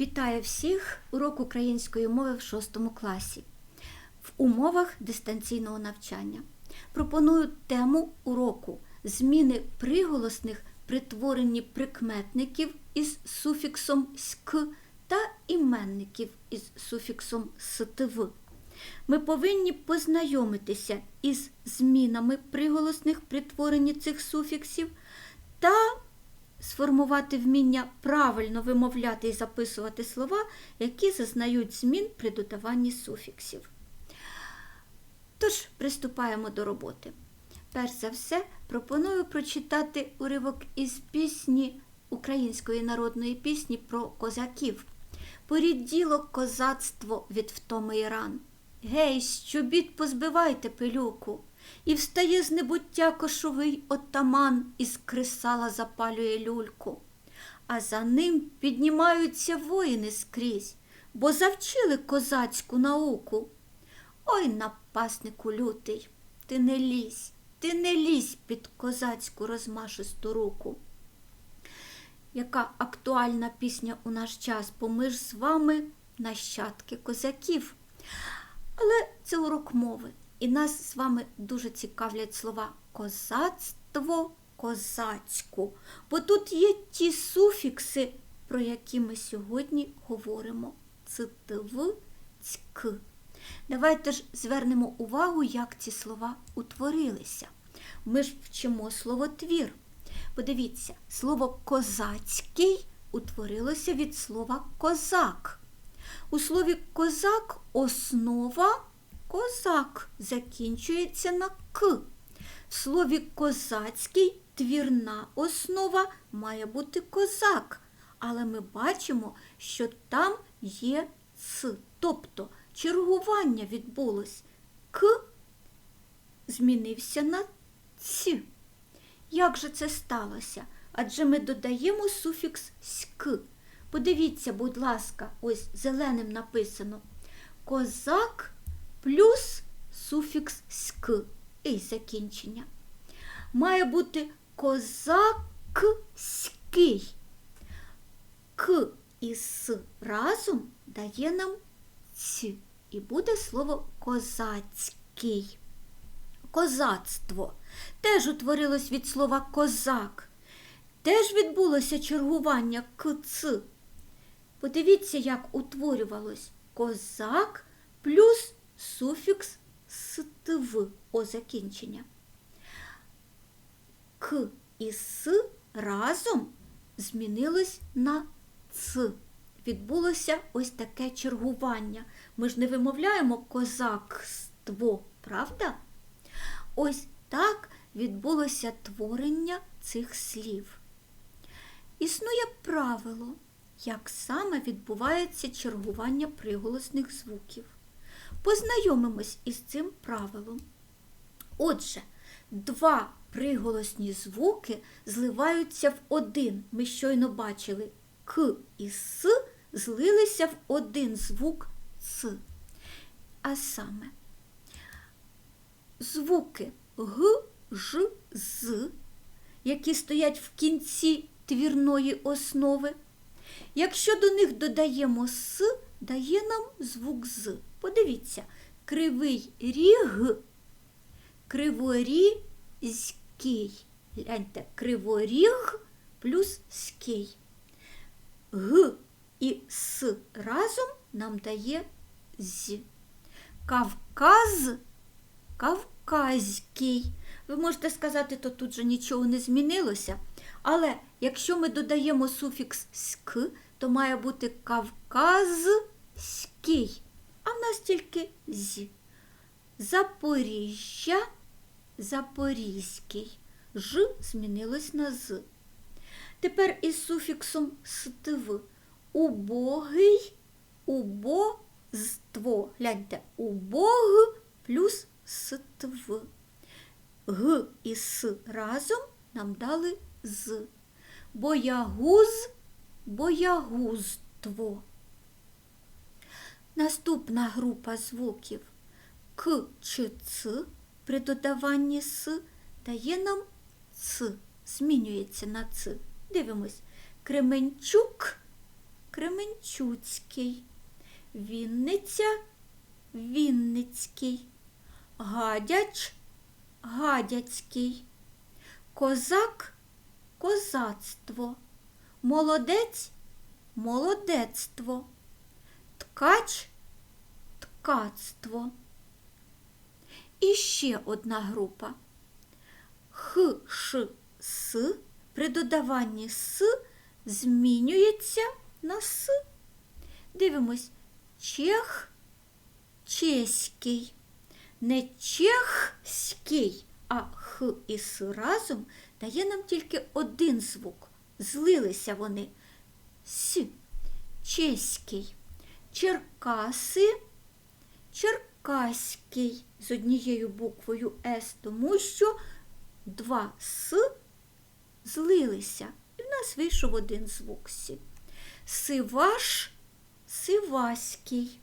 Вітаю всіх! Урок української мови в 6 класі в умовах дистанційного навчання. Пропоную тему уроку зміни приголосних при творенні прикметників із суфіксом ськ та іменників із суфіксом ств. Ми повинні познайомитися із змінами приголосних притворенні цих суфіксів та сформувати вміння правильно вимовляти і записувати слова, які зазнають змін при додаванні суфіксів. Тож, приступаємо до роботи. Перш за все, пропоную прочитати уривок із пісні української народної пісні про козаків. Порідділо козацтво від втоми і ран. Гей, щобіт позбивайте пилюку, і встає з небуття кошовий отаман із кресала запалює люльку. А за ним піднімаються воїни скрізь, бо завчили козацьку науку. Ой, напаснику лютий, ти не лізь, ти не лізь під козацьку розмашисту руку. Яка актуальна пісня у наш час, бо ми ж з вами нащадки козаків. Але це урок мови, і нас з вами дуже цікавлять слова козацтво, козацьку, бо тут є ті суфікси, про які ми сьогодні говоримо. Цитв, цьк. Давайте ж звернемо увагу, як ці слова утворилися. Ми ж вчимо словотвір. Подивіться, слово козацький утворилося від слова козак. У слові козак основа козак закінчується на к. В слові козацький твірна основа має бути козак. Але ми бачимо, що там є ц, тобто чергування відбулось. К змінився на ць. Як же це сталося? Адже ми додаємо суфікс ськ. Подивіться, будь ласка, ось зеленим написано козак плюс суфікс ськ і закінчення. Має бути козакський. К і с разом дає нам ць. І буде слово козацький. Козацтво теж утворилось від слова козак. Теж відбулося чергування кц. Подивіться, як утворювалось козак плюс суфікс ств о закінчення. К і с разом змінилось на ц. Відбулося ось таке чергування. Ми ж не вимовляємо козакство, правда? Ось так відбулося творення цих слів. Існує правило, як саме відбувається чергування приголосних звуків. Познайомимось із цим правилом. Отже, два приголосні звуки зливаються в один. Ми щойно бачили К і С злилися в один звук Ц. А саме звуки Г, Ж, З, які стоять в кінці твірної основи. Якщо до них додаємо С, дає нам звук З. Подивіться, кривий ріг, криворізький. Гляньте, криворіг плюс ський. Г і С разом нам дає з. Кавказ кавказький. Ви можете сказати, то тут же нічого не змінилося. Але якщо ми додаємо суфікс ськ, то має бути кавказський. А в нас тільки з. Запоріжжя, Запорізький. Ж змінилось на з. Тепер із суфіксом ств. Убогий, убоство. Гляньте, убог плюс ств. Г і С разом нам дали з. Боягуз, боягузтво. Наступна група звуків. К чи Ц при додаванні С дає нам Ц, змінюється на Ц. Дивимось. Кременчук, Кременчуцький, Вінниця, Вінницький, Гадяч, Гадяцький, Козак, Козацтво, Молодець, Молодецтво, Ткач, Ткацтво. І ще одна група. Х, Ш, С при додаванні С змінюється на С. Дивимось. Чех, чеський. Не чехський, а Х і С разом дає нам тільки один звук. Злилися вони. С. Чеський. Черкаси, черкаський з однією буквою С, тому що два С злилися. І в нас вийшов один звук Сі. Сиваш, сиваський.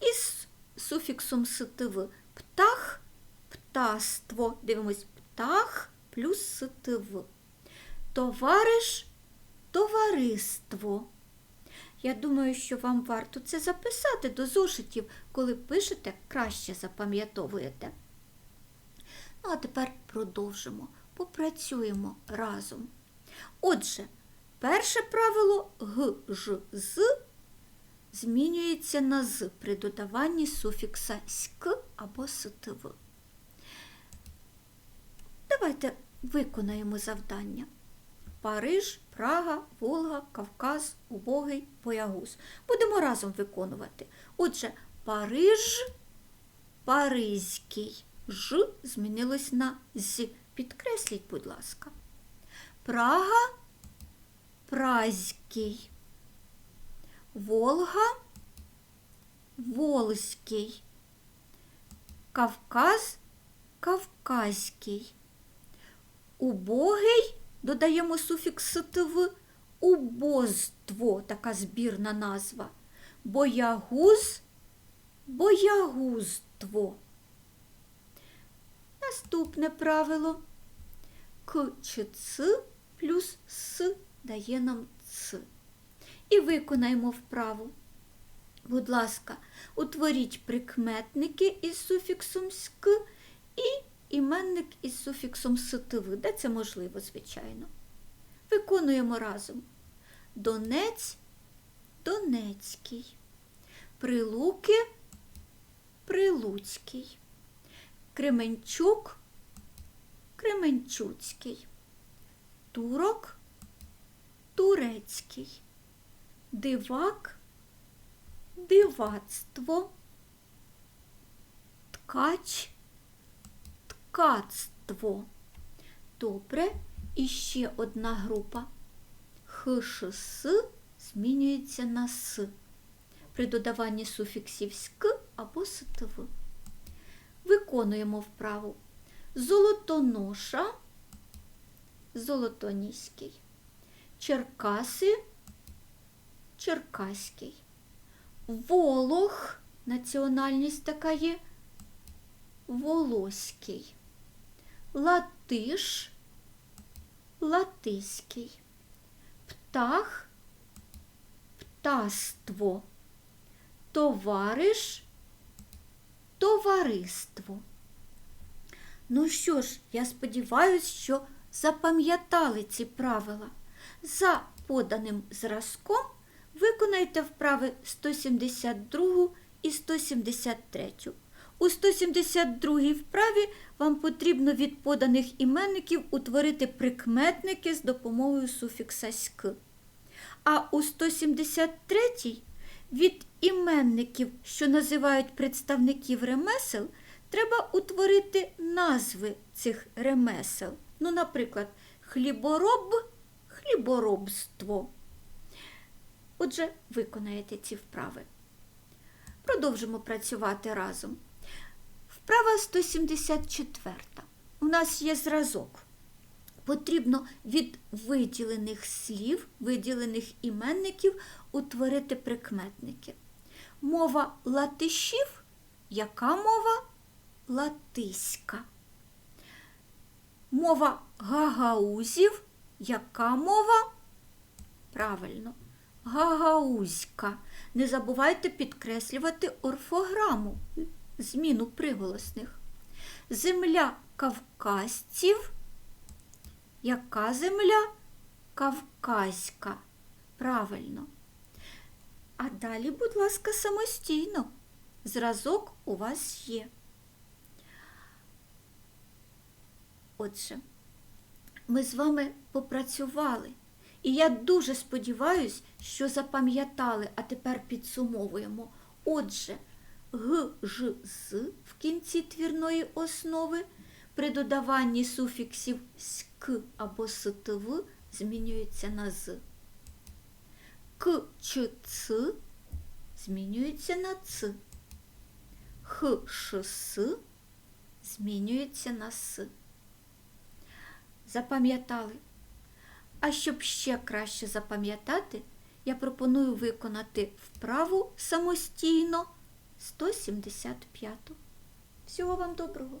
Із суфіксом ситив птах, птаство. Дивимось птах плюс ситив. Товариш, товариство. Я думаю, що вам варто це записати до зошитів, коли пишете, краще запам'ятовуєте. Ну, а тепер продовжимо, попрацюємо разом. Отже, перше правило г, ж, з змінюється на з при додаванні суфікса ськ або ств. Давайте виконаємо завдання. Париж, Прага, Волга, Кавказ, Убогий, Боягуз. Будемо разом виконувати. Отже, Париж, Паризький. Ж змінилось на з. Підкресліть, будь ласка. Прага, Празький. Волга, Волзький. Кавказ, Кавказький. Убогий додаємо суфікс «тв», убоство, така збірна назва. Боягуз, боягузтво. Наступне правило. К чи ц плюс с дає нам ц. І виконаємо вправу. Будь ласка, утворіть прикметники із суфіксом ськ і іменник із суфіксом ситиви, де це можливо, звичайно. Виконуємо разом. Донець, Донецький, Прилуки, Прилуцький, Кременчук, Кременчуцький, Турок, Турецький, Дивак, Дивацтво, Ткач, ткацтво. Добре, і ще одна група. Х, Ш, С змінюється на С при додаванні суфіксів ськ або СТВ. Виконуємо вправу. Золотоноша, Золотоніський, Черкаси, Черкаський, Волох, національність така є, Волоський, Латиш, Латиський, Птах, Птаство, Товариш, Товариство. Ну що ж, я сподіваюся, що запам'ятали ці правила. За поданим зразком виконайте вправи 172 і 173. У 172 вправі вам потрібно від поданих іменників утворити прикметники з допомогою суфікса ськ. А у 173 від іменників, що називають представників ремесел, треба утворити назви цих ремесел. Ну, наприклад, хлібороб, хліборобство. Отже, виконаєте ці вправи. Продовжимо працювати разом. Вправа 174. У нас є зразок. Потрібно від виділених слів, виділених іменників утворити прикметники. Мова латишів. Яка мова? Латиська. Мова гагаузів. Яка мова? Правильно, гагаузька. Не забувайте підкреслювати орфограму, зміну приголосних. Земля кавказців. Яка земля? Кавказька. Правильно. А далі, будь ласка, самостійно. Зразок у вас є. Отже, ми з вами попрацювали. І я дуже сподіваюся, що запам'ятали, а тепер підсумовуємо. Отже, г, ж, з в кінці твірної основи при додаванні суфіксів ськ або ств змінюється на з. К, ч, ц змінюється на ц. Х, ш, с змінюється на с. Запам'ятали. А щоб ще краще запам'ятати, я пропоную виконати вправу самостійно 175. Всього вам доброго!